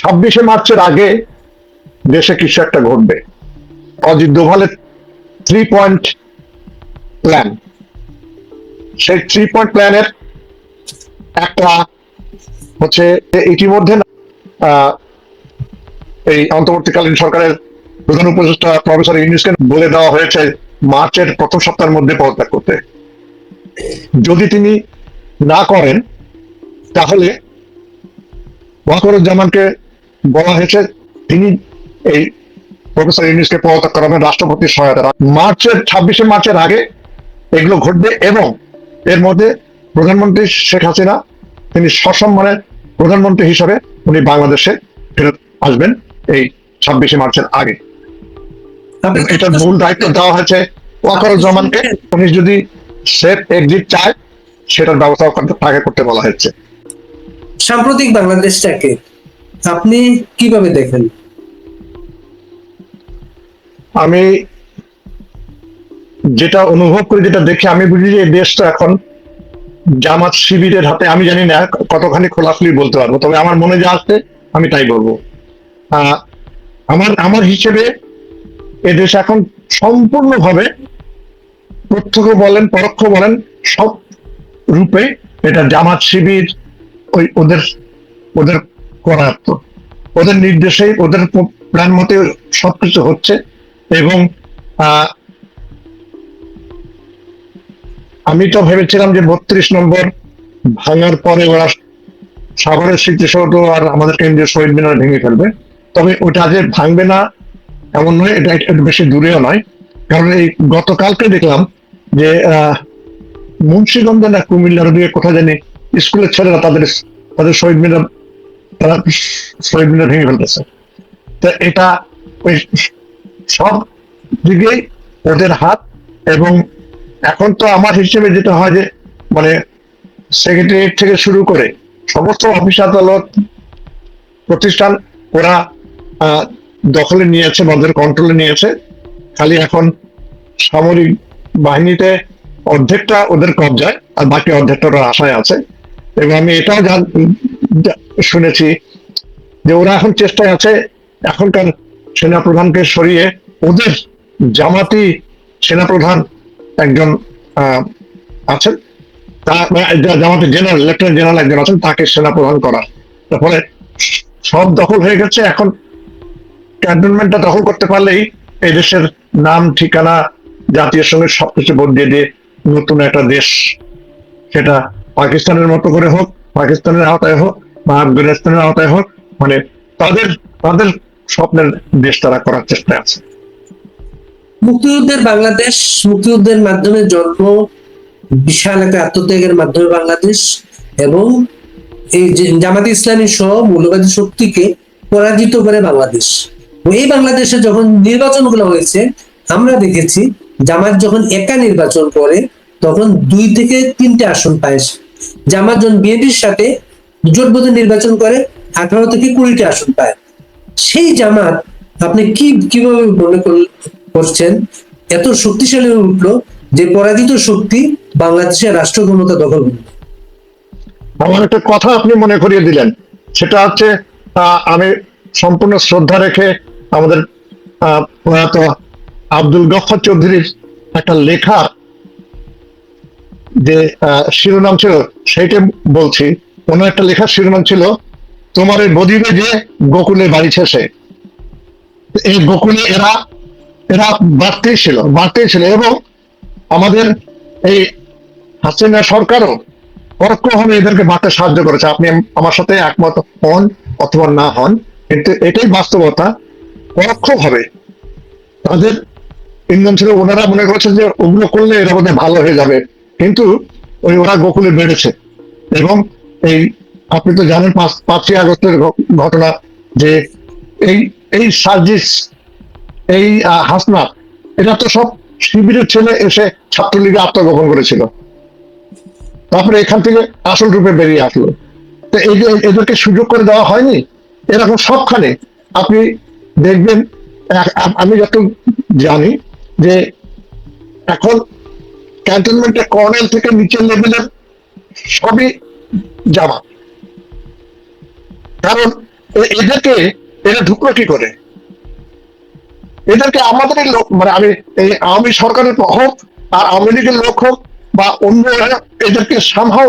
ছাব্বিশে মার্চের আগে দেশে কিছু একটা ঘটবে। অজিত দোভালের থ্রি পয়েন্ট প্ল্যান সেই থ্রি পয়েন্ট প্ল্যানের একটা হচ্ছে ইতিমধ্যে এই অন্তর্বর্তীকালীন সরকারের প্রধান উপদেষ্টা প্রফেসর ইউনিসকে বলে দেওয়া হয়েছে মার্চের প্রথম সপ্তাহের মধ্যে পদত্যাগ করতে। যদি তিনি না করেন, তাহলে ওয়াকরুজ্জামানকে বলা হয়েছে তিনি এই প্রফেসর ইউনিসকে পদত্যাগ করাবেন রাষ্ট্রপতির সহায়তা মার্চের ছাব্বিশে মার্চের আগে এগুলো ঘটবে এবং এর মধ্যে প্রধানমন্ত্রী শেখ হাসিনা তিনি সসম্মানে প্রধানমন্ত্রী হিসাবে উনি বাংলাদেশে ফেরত আসবেন এই ছাব্বিশে মার্চের আগে। এটার মূল দায়িত্ব দেওয়া হয়েছে ওয়াকরুজ্জামানকে। উনি যদি সেফ এক্সিট চায় সেটার ব্যবস্থা তাকে করতে বলা হয়েছে। সাম্প্রতিক বাংলাদেশটাকে আপনি কীভাবে দেখেন? আমি যেটা অনুভব করি, যেটা দেখে আমি বুঝি যে দেশটা এখন জামাত শিবিরের হাতে, আমি জানি না কতখানি খোলাখুলি বলতে পারব, তবে আমার মনে যা আসছে আমি তাই বলব। আমার আমার হিসেবে এ দেশ এখন সম্পূর্ণভাবে প্রত্যক্ষ বলেন, পরোক্ষ বলেন, সব রূপে এটা জামাত শিবির, ওই ওদের ওদের করায়ত্ত ওদের নির্দেশেই, ওদের প্ল্যান মতে সবকিছু হচ্ছে এবং আমি তো ভেবেছিলাম যে বত্রিশ নম্বর ভাঙার পরে ওরা সাগরের স্মৃতিসৌধ আর আমাদের কেন্দ্রীয় শহীদ মিনার ভেঙে ফেলবে। তবে ওটা যে ভাঙবে না এমন নয়, এটা একটু বেশি দূরেও নয়। কারণ এই গতকালকে দেখলাম যে মুন্সিগঞ্জে না কুমিল্লার দিয়ে কোথায় জানি স্কুলের ছেলেরা তাদের তাদের শহীদ মিনার তারা ভেঙে ফেলতেছে। তো এটা ওই সব দিকেই ওদের হাত এবং এখন তো আমার হিসেবে যেটা হয় যে মানে সেক্রেটারিয়েট থেকে শুরু করে সমস্ত অফিস আদালত প্রতিষ্ঠান ওরা দখলে নিয়েছে ওদের কন্ট্রোলে নিয়েছে। খালি এখন সামরিক বাহিনীতে অর্ধেকটা ওদের কবজায় আর বাকি অর্ধেকটা ওরা আশায় আছে। এবং আমি এটাও শুনেছি যে ওরা এখন চেষ্টায় আছে এখনকার সেনাপ্রধানকে সরিয়ে ওদের জামাতি সেনাপ্রধান একজন আছেন। জা- জামাতি জেনারেল, লেফটেন্যান্ট জেনারেল একজন আছেন, তাকে সেনাপ্রধান করা। তারপরে সব দখল হয়ে গেছে। এখন ক্যান্টনমেন্টটা দখল করতে পারলেই এই দেশের নাম, ঠিকানা জাতীয় সঙ্গে সবকিছু বদলে দিয়ে নতুন একটা দেশ, সেটা পাকিস্তানের মতো করে হোক, পাকিস্তানের আওতায় হোক বা আফগানিস্তানের আওতায় হোক মানে তাদের তাদের স্বপ্নের দেশ তারা করার চেষ্টায় আছে মুক্তিযুদ্ধের বাংলাদেশ, মুক্তিযুদ্ধের মাধ্যমে জন্ম, বিশাল একটা আত্মত্যাগের মাধ্যমে বাংলাদেশ এবং এই জামাতে ইসলামী সহ মৌলবাদী শক্তিকে পরাজিত করে বাংলাদেশ এই বাংলাদেশে যখন নির্বাচন নির্বাচনগুলো হয়েছে, আমরা দেখেছি জামাত যখন একা নির্বাচন করে, তখন দুই থেকে তিনটে আসন পায়। জামাত যখন বিএনপির সাথে জোটবদ্ধ নির্বাচন করে আঠারো থেকে কুড়িটা আসন পায়। সেই জামাত আপনি কি, কীভাবে মনে করছেন? এত শক্তিশালী হয়ে উঠল যে পরাজিত শক্তি বাংলাদেশের রাষ্ট্র ক্ষমতা দখল আমার একটা কথা আপনি মনে করিয়ে দিলেন। সেটা হচ্ছে আমি সম্পূর্ণ শ্রদ্ধা রেখে আমাদের প্রয়াত আব্দুল গফর চৌধুরীর একটা লেখা যে শিরোনাম ছিল, সেইটা বলছি। কোনো একটা লেখার শিরোনাম ছিল, তোমার এই বদিবে যে গোকুলে বাড়ি শেষে। এই গোকুলে এরা এরা বাড়তেই ছিল বাড়তেই ছিল এবং আমাদের এই হাসিনা সরকারও পরোক্ষভাবে এদেরকে বাঁচতে সাহায্য করেছে। আপনি আমার সাথে একমত হন অথবা না হন কিন্তু এটাই বাস্তবতা। পরোক্ষভাবে তাদের ইন্ধন ছিল, ওনারা মনে করেছেন যে ওগুলো করলে এরা বোধহয় ভালো হয়ে যাবে। কিন্তু ওই ওরা গোকুলে বেড়েছে। এবং এই আপনি তো জানেন পাঁচ পাঁচই আগস্টের ঘটনা যে এই এই সার্জিস এই আহ, হাসনাত এটা তো সব শিবিরের ছেলে এসে ছাত্রলীগে আত্মগোপন করেছিল। তারপরে এখান থেকে আসল রূপে বেরিয়ে আসলো। তো এই যে এদেরকে সুযোগ করে দেওয়া হয়নি এরকম সবখানে আপনি দেখবেন আমি যত জানি যে এখন ক্যান্টনমেন্টের কর্নেল থেকে নিচের লেভেলের সবই জামা। কারণ এদেরকে, এরা ঢুকলো কি করে? এদেরকে আমাদের লোক মানে আমি, এই আওয়ামী সরকারের হোক আর আওয়ামী লীগের লোক হোক বা অন্য এদেরকে সামহাও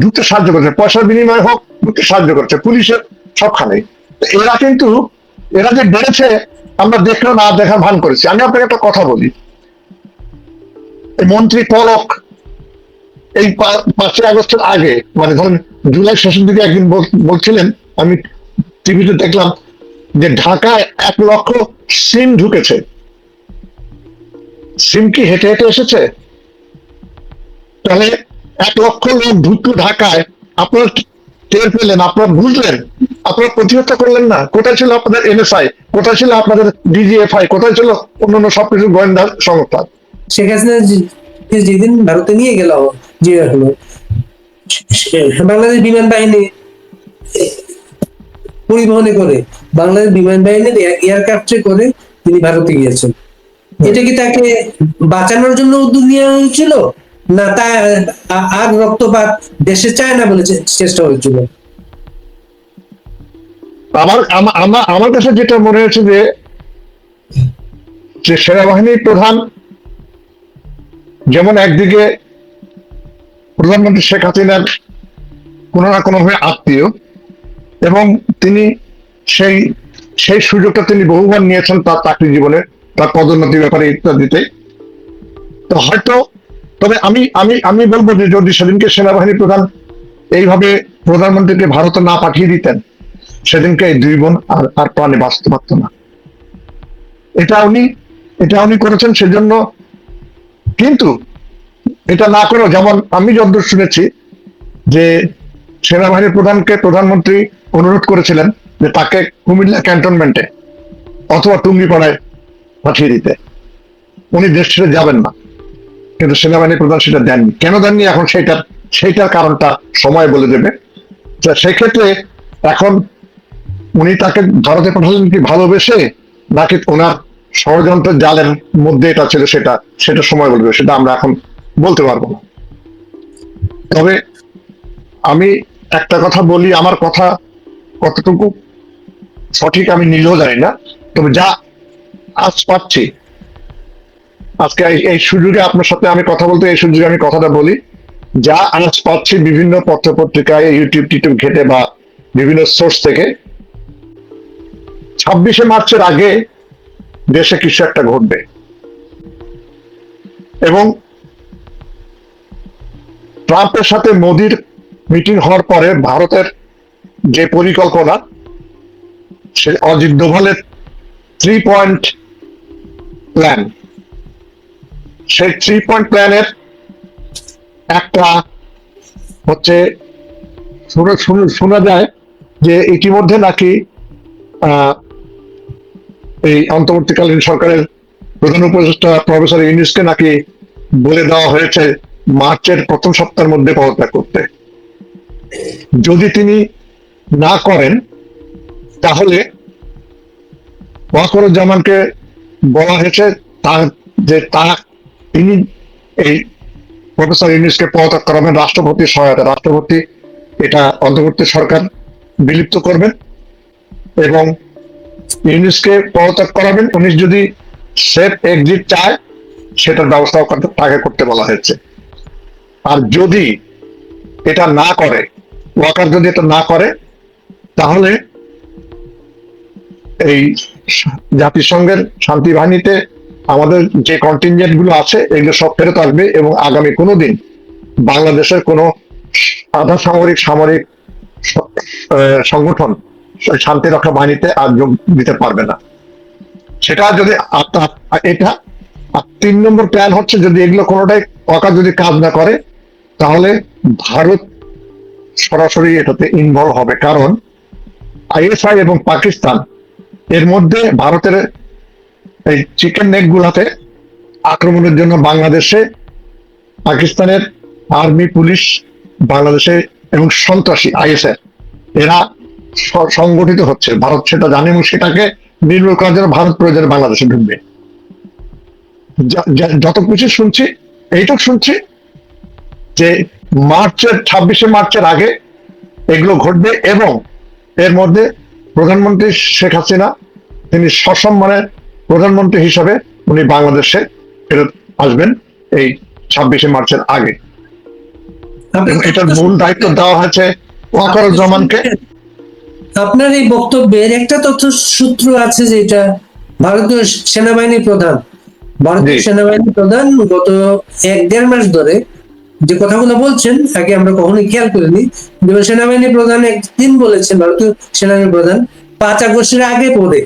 ঢুকতে সাহায্য করছে। পয়সার বিনিময় হোক, ঢুকতে সাহায্য করছে, পুলিশের সবখানে এরা কিন্তু, এরা যে বেড়েছে, আমরা দেখলেও না দেখার ভান করেছি। আমি আপনাকে একটা কথা বলি। মন্ত্রী পলক এই পাঁচই আগস্টের আগে মানে ধরুন জুলাই শেষের দিকে একদিন বলছিলেন, আমি টিভিতে দেখলাম যে ঢাকায় এক লক্ষ সিম ঢুকেছে। সিম কি হেঁটে হেঁটে এসেছে? তাহলে এক লক্ষ লোক ঢুকলো ঢাকায়, আপনার টের পেলেন, আপনার বুঝলেন, আপনার প্রতিহত করলেন না। কোথায় ছিল আপনাদের এনএসআই কোথায় ছিল আপনাদের ডিজিএফআই কোথায় ছিল অন্যান্য সবকিছু গোয়েন্দা সংস্থা? শেখ হাসিনা যেদিন ভারতে নিয়ে গেল, যে বাংলাদেশ বিমান বাহিনী পরিবহনে করে, বাংলাদেশ বিমান বাহিনীর এয়ারক্রাফটে করে তিনি ভারতে গিয়েছেন। এটা কি তাকে বাঁচানোর জন্য উদ্যোগ নেওয়া হয়েছিল? না তা আর রক্তপাত দেশে চায় না বলে চেষ্টা হয়েছিল? আমার, আমা- আমা- আমার কাছে যেটা মনে হয়েছে যে যে সেনাবাহিনীর প্রধান যেমন একদিকে প্রধানমন্ত্রী শেখ হাসিনার কোনো না কোনোভাবে আত্মীয় এবং তিনি সেই সেই সুযোগটা তিনি বহুবার নিয়েছেন তার চাকরি জীবনে, তার পদোন্নতি ব্যাপারে ইত্যাদিতে। তো হয়তো, তবে আমি আমি আমি বলব যে যদি সেদিনকে সেনাবাহিনী প্রধান এইভাবে প্রধানমন্ত্রীকে ভারতে না পাঠিয়ে দিতেন, সেদিনকে এই দুই বোন আর আর প্রাণে বাঁচতে পারত না। এটা উনি এটা উনি করেছেন সেজন্য কিন্তু এটা না করেও যেমন আমি যতদূর শুনেছি যে সেনাবাহিনীর প্রধানকে প্রধানমন্ত্রী অনুরোধ করেছিলেন যে তাকে কুমিল্লা ক্যান্টনমেন্টে অথবা টুঙ্গিপাড়ায় পাঠিয়ে দিতে। উনি দেশ ছেড়ে যাবেন না। কিন্তু সেনাবাহিনী প্রধান সেটা দেননি। কেন দেননি? এখন সেইটার সেইটার কারণটা সময় বলে দেবে। সেক্ষেত্রে এখন উনি তাকে ভারতে পাঠালেন কি ভালোবেসে, নাকি ওনার ষড়যন্ত্রের জালের মধ্যে এটা ছিল সেটা সেটা সময় বলবে, সেটা আমরা এখন বলতে পারব না। তবে আমি একটা কথা বলি, আমার কথা কতটুকু সঠিক আমি নিজেও জানি না, তবে যা আজ পাচ্ছি, আজকে এই- সুযোগে আপনার সাথে আমি কথা বলতে, এই সুযোগে আমি কথাটা বলি, যা আজ পাচ্ছি বিভিন্ন পত্র পত্রিকায় ইউটিউব টিউটিউব ঘেটে বা বিভিন্ন সোর্স থেকে, ছাব্বিশে মার্চের আগে দেশে কিছু একটা ঘটবে। এবং ট্রাম্পের সাথে মোদির মিটিং হওয়ার পরে ভারতের যে পরিকল্পনা, সে অজিত দোভালের থ্রি পয়েন্ট প্ল্যান সেই থ্রি পয়েন্ট প্ল্যানের একটা হচ্ছে শুনে- যায় যে ইতিমধ্যে নাকি এই অন্তর্বর্তীকালীন সরকারের প্রধান উপদেষ্টা প্রফেসর ইউনিসকে নাকি বলে দেওয়া হয়েছে, মার্চের প্রথম সপ্তাহের মধ্যে পদত্যাগ করতে। যদি তিনি না করেন, তাহলে ওয়াকরুজ্জামানকে বলা হয়েছে তার যে তা তিনি এই প্রফেসর ইউনিসকে পদত্যাগ করাবেন, রাষ্ট্রপতির সহায়তা, রাষ্ট্রপতি এটা অন্তর্বর্তী সরকার বিলুপ্ত করবেন এবং ইউনিসকে পদত্যাগ করাবেন, উনি যদি সেফ এক্সিট চায়, সেটার ব্যবস্থাও তাকে করতে বলা হয়েছে। আর যদি এটা না করে, ওয়াকার যদি এটা না করে, তাহলে এই জাতিসংঘের শান্তি বাহিনীতে আমাদের যে কন্টিনজেন্টগুলো আছে, এগুলো সব ফেরত আসবে এবং আগামী কোনো দিন বাংলাদেশের কোনো আধা সামরিক সামরিক সংগঠন শান্তি রক্ষা বাহিনীতে আর যোগ দিতে পারবে না। সেটা যদি এটা, আর তিন নম্বর প্ল্যান হচ্ছে যদি এগুলো কোনোটাই অকার যদি কাজ না করে, তাহলে ভারত সরাসরি এটাতে ইনভলভ হবে। কারণ আইএসআই এবং পাকিস্তান এর মধ্যে ভারতের এই চিকেন নেক গুলাতে আক্রমণের জন্য বাংলাদেশে, পাকিস্তানের আর্মি পুলিশ, বাংলাদেশে এবং সন্ত্রাসী আইএসএফ এরা সংগঠিত হচ্ছে। ভারত সেটা জানে এবং সেটাকে নির্মূল করার জন্য ভারত প্রয়োজনে বাংলাদেশে ঢুকবে। যত কিছু শুনছি এইটুক শুনছি যে মার্চের ছাব্বিশে মার্চের আগে এগুলো ঘটবে এবং এর মধ্যে প্রধানমন্ত্রী শেখ হাসিনা তিনি সসম্মানে প্রধানমন্ত্রী হিসাবে উনি বাংলাদেশে ফেরত আসবেন এই ছাব্বিশে মার্চের আগে। এটার মূল দায়িত্ব দেওয়া হয়েছে ওয়াকারুজ্জামানকে। আপনার এই বক্তব্যের একটা তথ্য সূত্র আছে যে এটা ভারতীয় সেনাবাহিনী প্রধান ভারতীয় সেনাবাহিনী প্রধান গত এক দেড় মাস ধরে যে কথাগুলো বলছেন আগে আমরা কখনোই খেয়াল করিনি সেনাবাহিনী প্রধান একদিন বলেছেন ভারতীয় সেনাবাহিনী প্রধান পাঁচ আগস্টের আগে পরে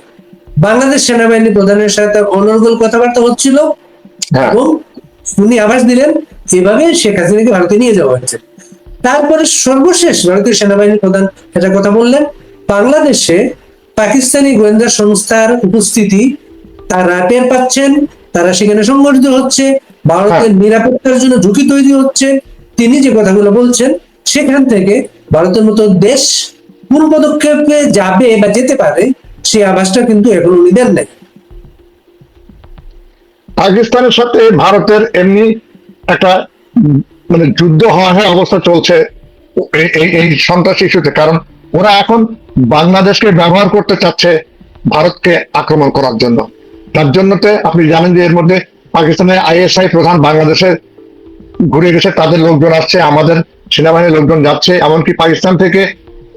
বাংলাদেশ সেনাবাহিনী প্রধানের সাথে তার অনর্গল কথাবার্তা হচ্ছিল হ্যাঁ। এবং উনি আভাস দিলেন এভাবে শেখ হাসিনাকে ভারতে নিয়ে যাওয়া হয়েছে তারপরে সর্বশেষ ভারতীয় সেনাবাহিনী প্রধান একটা কথা বললেন বাংলাদেশে পাকিস্তানি গোয়েন্দা সংস্থার উপস্থিতি তারা টের পাচ্ছেন তারা সেখানে সংগঠিত হচ্ছে ভারতের নিরাপত্তার জন্য ঝুঁকি তৈরি হচ্ছে। তিনি যে কথাগুলো বলছেন সেখান থেকে ভারতের মতো দেশ কোন পদক্ষেপে যাবে বা যেতে পারে সেই আভাসটা কিন্তু এখন উনি দেন নাই। পাকিস্তানের সাথে ভারতের এমনি একটা মানে যুদ্ধ হওয়া অবস্থা চলছে এই সন্ত্রাস ইস্যুতে। কারণ ওরা এখন বাংলাদেশকে ব্যবহার করতে চাচ্ছে ভারতকে আক্রমণ করার জন্য। তার জন্যতে আপনি জানেন যে এর মধ্যে পাকিস্তানের আইএসআই প্রধান বাংলাদেশে ঘুরে গেছে, তাদের লোকজন আসছে, আমাদের সেনাবাহিনীর লোকজন যাচ্ছে, এমনকি পাকিস্তান থেকে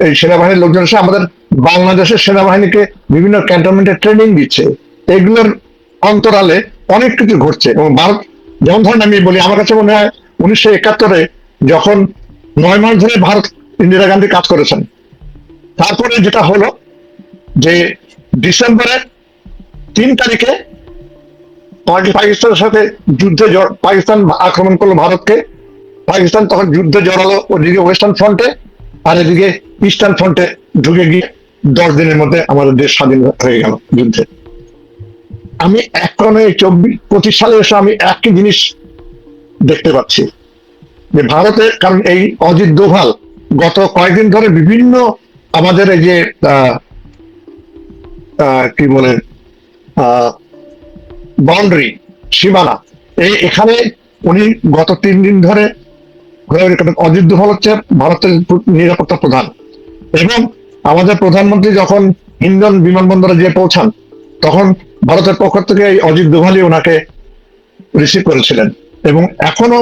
এই সেনাবাহিনীর লোকজন এসে আমাদের বাংলাদেশের সেনাবাহিনীকে বিভিন্ন ক্যান্টনমেন্টে ট্রেনিং দিচ্ছে। এগুলোর অন্তরালে অনেক কিছু ঘটছে এবং ভারত, যেমন ধরেন আমি বলি, আমার কাছে মনে হয় উনিশশো একাত্তরে যখন নয় মাস ধরে ভারত ইন্দিরা গান্ধী কাজ করেছেন তারপরে যেটা হলো যে ডিসেম্বরের তিন তারিখে পাকি- পাকিস্তানের সাথে যুদ্ধে পাকিস্তান আক্রমণ করল ভারতকে। পাকিস্তান তখন যুদ্ধে জড়ালো ওদিকে ওয়েস্টার্ন ফ্রন্টে, আর এদিকে ইস্টার্ন ফ্রন্টে ঢুকে গিয়ে দশ দিনের মধ্যে আমাদের দেশ স্বাধীন হয়ে গেল যুদ্ধে। আমি এখন এই চব্বিশ, পঁচিশ সালে এসে আমি একই জিনিস দেখতে পাচ্ছি। যে ভারতের, কারণ এই অজিত দোভাল গত কয়েকদিন ধরে বিভিন্ন আমাদের এই যে কি বলে বাউন্ডারি সীমানা, এই এখানে উনি গত তিন দিন ধরে অজিত দোভাল হচ্ছে ভারতের নিরাপত্তা প্রধান। এবং আমাদের প্রধানমন্ত্রী যখন ইন্দন বিমানবন্দরে গিয়ে পৌঁছান, তখন ভারতের পক্ষ থেকে এই অজিত দোভালই ওনাকে রিসিভ করেছিলেন। এবং এখনও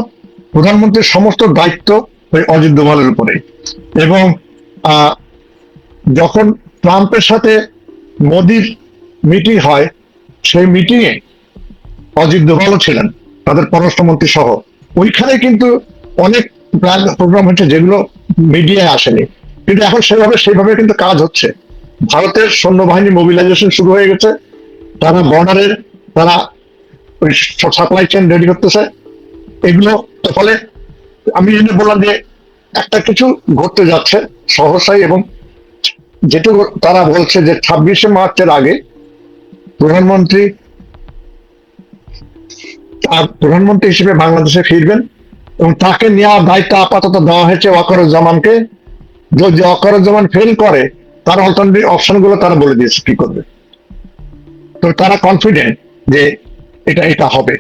প্রধানমন্ত্রীর সমস্ত দায়িত্ব ওই অজিত দোভালের উপরে এবং যখন ট্রাম্পের সাথে মোদির মিটিং হয়, সেই মিটিং এ অজিত দোভালও ছিলেন, তাদের পররাষ্ট্রমন্ত্রী সহ। ওইখানে কিন্তু অনেক প্রোগ্রাম হচ্ছে যেগুলো মিডিয়ায় আসেনি। কিন্তু এখন সেভাবে সেইভাবে কিন্তু কাজ হচ্ছে। ভারতের সৈন্যবাহিনী মোবিলাইজেশন শুরু হয়ে গেছে। তারা বর্ডারের তারা ওই সাপ্লাই চেন রেডি করতেছে। এগুলো ফলে আমি বললাম যে একটা কিছু ঘটতে যাচ্ছে সহসাই এবং যেটুকু তারা বলছে যে ছাব্বিশে মার্চের আগে প্রধানমন্ত্রী আর প্রধানমন্ত্রী হিসেবে বাংলাদেশে ফিরবেন এবং তাকে নেওয়ার দায়িত্ব আপাতত দেওয়া হয়েছে ওয়াকারুজ্জামানকে। যদি ওয়াকারুজ্জামান ফেল করে, তার অল্টারনেটিভ অপশনগুলো তারা বলে দিয়েছে, কি করবে? তো তারা কনফিডেন্ট যে এটা এটা হবে।